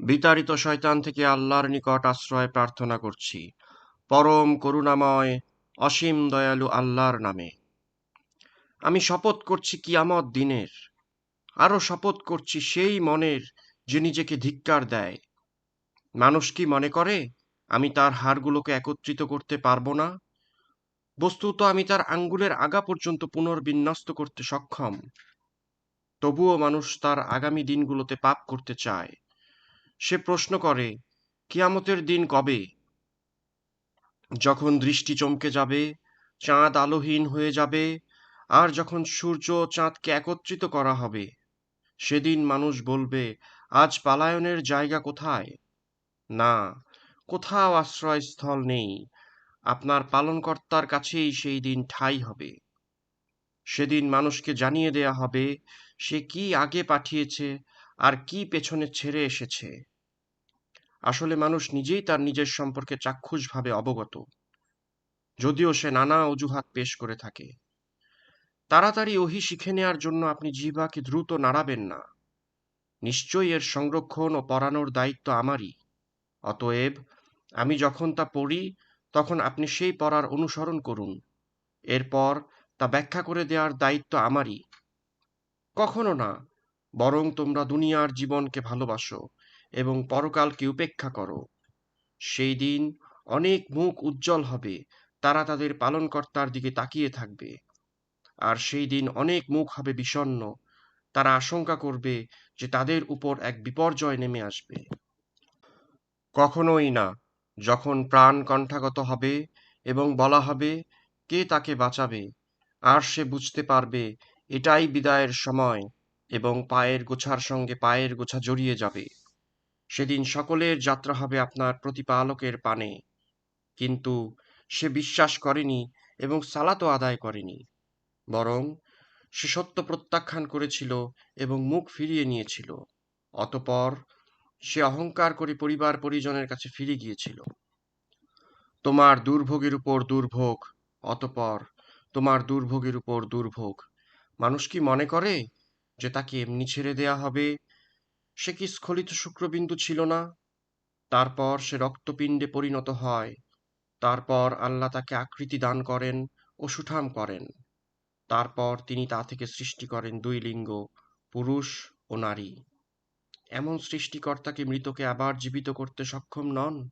বিতাড়িত শয়তান থেকে আল্লাহর নিকট আশ্রয় প্রার্থনা করছি। পরম করুণাময়, অসীম দয়ালু আল্লাহর নামে। আমি শপথ করছি কিয়ামত দিনের। আরও শপথ করছি সেই মনের যে নিজেকে ধিক্কার দেয়। মানুষ কি মনে করে, আমি তার হাড়গুলোকে একত্রিত করতে পারব না? বস্তুত আমি তার আঙ্গুলের আগা পর্যন্ত পুনর্বিন্যস্ত করতে সক্ষম। তবুও মানুষ তার আগামী দিনগুলোতে পাপ করতে চায়। সে প্রশ্ন করে, কিয়ামতের দিন কবে? যখন দৃষ্টি চমকে যাবে, চাঁদ আলোহীন হয়ে যাবে, আর যখন সূর্য চাঁদকে একত্রিত করা হবে, সেদিন মানুষ বলবে, আজ পালায়নের জায়গা কোথায় না, কোথাও আশ্রয়স্থল নেই, আপনার পালনকর্তার কাছেই সেই দিন ঠাঁই হবে। সেদিন মানুষকে জানিয়ে দেয়া হবে, সে কি আগে পাঠিয়েছে আর কি পেছনে ছেড়ে এসেছে? আসলে মানুষ নিজেই তার নিজের সম্পর্কে চাক্ষুষভাবে অবগত, যদিও সে নানা অজুহাত পেশ করে থাকে। তাড়াতাড়ি ওহি শিখে নেয়ার জন্য আপনি জিহ্বাকে দ্রুত নাড়াবেন না। নিশ্চয়ই এর সংরক্ষণ ও পড়ানোর দায়িত্ব আমারই। অতএব আমি যখন তা পড়ি, তখন আপনি সেই পড়ার অনুসরণ করুন। এরপর তা ব্যাখ্যা করে দেওয়ার দায়িত্ব আমারই। কখনো না। বরং তোমরা দুনিয়ার জীবনকে ভালোবাসো এবং পরকালকে উপেক্ষা করো। সেই দিন অনেক মুখ উজ্জ্বল হবে, তারা তাদের পালনকর্তার দিকে তাকিয়ে থাকবে। আর সেই দিন অনেক মুখ হবে বিষণ্ন তারা আশঙ্কা করবে যে তাদের উপর এক বিপর্যয় নেমে আসবে। কখনোই না, যখন প্রাণ কণ্ঠাগত হবে এবং বলা হবে, কে তাকে বাঁচাবে? আর সে বুঝতে পারবে, এটাই বিদায়ের সময়। এবং পায়ের গোছার সঙ্গে পায়ের গোছা জড়িয়ে যাবে। সেদিন সকলের যাত্রা হবে আপনার প্রতিপালকের পানে। কিন্তু সে বিশ্বাস করেনি এবং সালাতও আদায় করেনি, বরং সে সত্য প্রত্যাখ্যান করেছিল এবং মুখ ফিরিয়ে নিয়েছিল। অতপর সে অহংকার করে পরিবার পরিজনের কাছে ফিরে গিয়েছিল। তোমার দুর্ভোগের উপর দুর্ভোগ, অতপর তোমার দুর্ভোগের উপর দুর্ভোগ। মানুষ কি মনে করে? যে তাকে এমনি ছেড়ে দেয়া হবে। সে কি স্খলিত শুক্রবিন্দু ছিল না? তারপর সে রক্তপিণ্ডে পরিণত হয়। তারপর আল্লাহ তাকে আকৃতি দান করেন ও সুঠাম করেন। তারপর তিনি তা থেকে সৃষ্টি করেন দুই লিঙ্গ, পুরুষ ও নারী। এমন সৃষ্টিকর্তাকে মৃতকে আবার জীবিত করতে সক্ষম নন?